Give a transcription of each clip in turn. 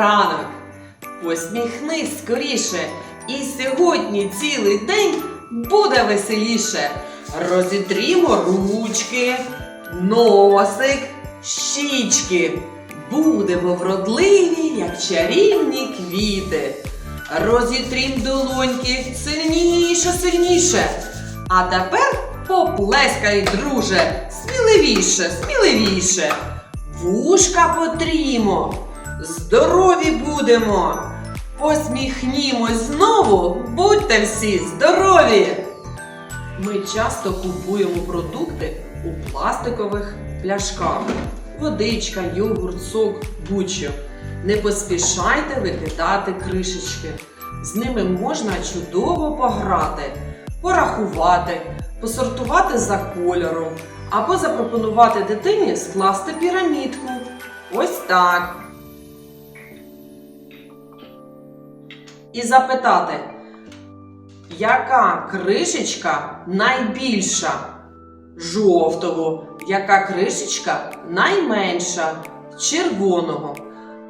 ранок. Посміхнись скоріше, і сьогодні цілий день буде веселіше. Розітрімо ручки, носик, щічки. Будемо вродливі, як чарівні квіти. Розітрім долоньки сильніше, сильніше. А тепер поплескай, друже, сміливіше, сміливіше. Вушка потрімо, здорові будемо. Посміхнімось знову, будьте всі здорові! Ми часто купуємо продукти у пластикових пляшках. Водичка, йогурт, сок, будь-що. Не поспішайте викидати кришечки. З ними можна чудово пограти, порахувати, посортувати за кольором або запропонувати дитині скласти пірамідку. Ось так. І запитати, яка кришечка найбільша? Жовтого, яка кришечка найменша червоного.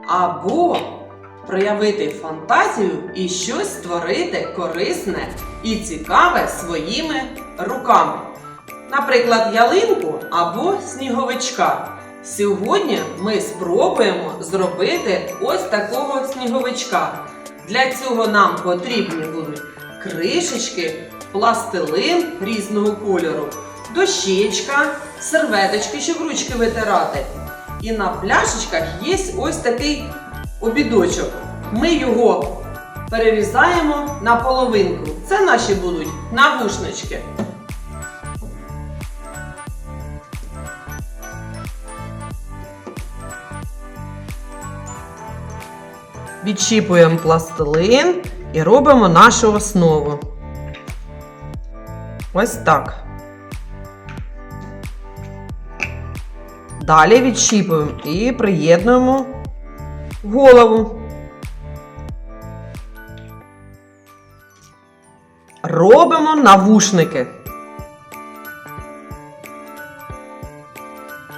Або проявити фантазію і щось створити корисне і цікаве своїми руками. Наприклад, ялинку або сніговичка. Сьогодні ми спробуємо зробити ось такого сніговичка. Для цього нам потрібні будуть кришечки, пластилин різного кольору, дощечка, серветочки, щоб ручки витирати. І на пляшечках є ось такий обідочок. Ми його перерізаємо на половинку. Це наші будуть навушнички. Відчіпуємо пластилин і робимо нашу основу. Ось так. Далі відщіпуємо і приєднуємо голову. Робимо навушники.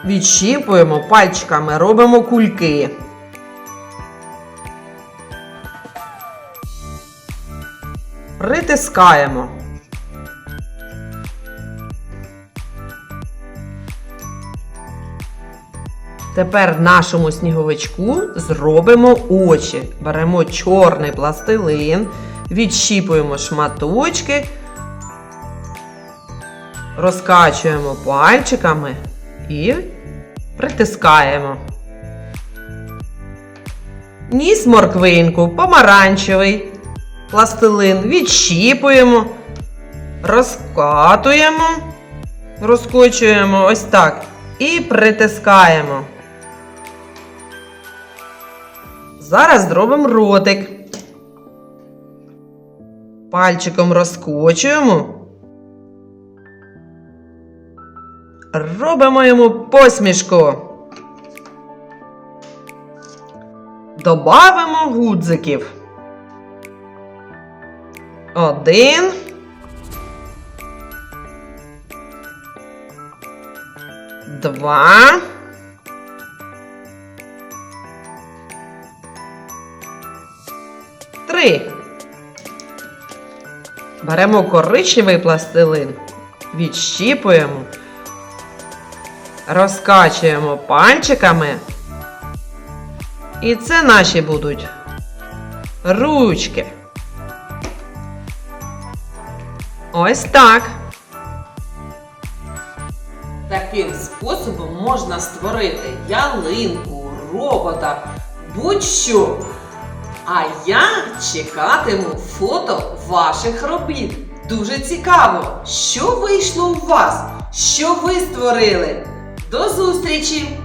Відщіпуємо пальчиками, робимо кульки. Притискаємо. Тепер нашому сніговичку зробимо очі. Беремо чорний пластилин, відщіпуємо шматочки, розкачуємо пальчиками і притискаємо. Ніс морквинку, помаранчевий пластилин відщіпуємо, розкатуємо, розкочуємо ось так і притискаємо. Зараз зробимо ротик. Пальчиком розкочуємо. Робимо йому посмішку. Добавимо гудзиків. Один. Два. Три. Беремо коричневий пластилин, відщіпуємо, розкачуємо пальчиками. І це наші будуть ручки. Ось так. Таким способом можна створити ялинку, робота, будь-що. А я чекатиму фото ваших робіт. Дуже цікаво, що вийшло у вас, що ви створили. До зустрічі!